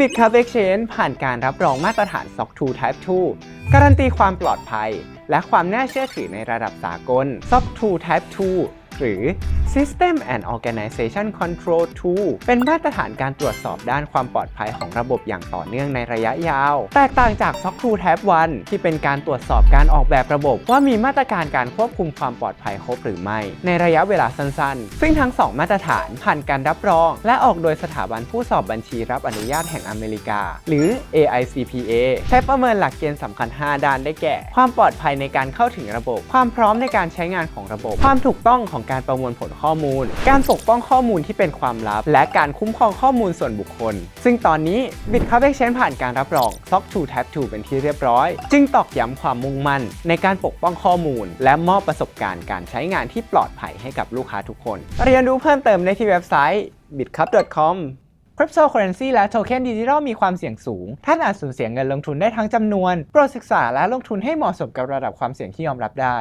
Bitcup Exchange ผ่านการรับรองมาตรฐาน SOC 2 Type 2 การันตีความปลอดภัย และความน่าเชื่อถือในระดับสากล SOC 2 Type 2 หรือ System and Organization Control 2 เป็นมาตรฐานการตรวจสอบด้านความปลอดภัยของระบบอย่างต่อเนื่องในระยะยาว แตกต่างจาก SOC 2 Type 1 ที่เป็นการตรวจสอบการออกแบบระบบ ว่ามีมาตรการการควบคุมความปลอดภัยครบหรือไม่ ในระยะเวลาสั้นๆ ซึ่งทั้ง 2 มาตรฐานผ่านการรับรอง และออกโดยสถาบันผู้สอบบัญชีรับอนุญาตแห่งอเมริกา หรือ AICPA ใช้ประเมินหลักเกณฑ์สำคัญ 5 ด้านได้แก่ ความปลอดภัยในการเข้าถึงระบบ ความพร้อมในการใช้งานของระบบ ความถูกต้องของการประมวลผลข้อมูล การปกป้องข้อมูลที่เป็นความลับ และการคุ้มครองข้อมูลส่วนบุคคล ซึ่งตอนนี้ Bitcup Exchange ผ่านการรับรอง SOC 2 Type 2 เป็นที่เรียบร้อย จึงตอกย้ำความมุ่งมั่น ในการปกป้องข้อมูล และมอบประสบการณ์การใช้งานที่ปลอดภัยให้กับลูกค้าทุกคน เรียนรู้เพิ่มเติมได้ที่เว็บไซต์ bitcup.com Cryptocurrency และโทเค็นดิจิทัลมีความเสี่ยงสูง ท่านอาจสูญเสียเงินลงทุนได้ทั้งจำนวน โปรดศึกษาและลงทุนให้เหมาะสมกับระดับความเสี่ยงที่ยอมรับได้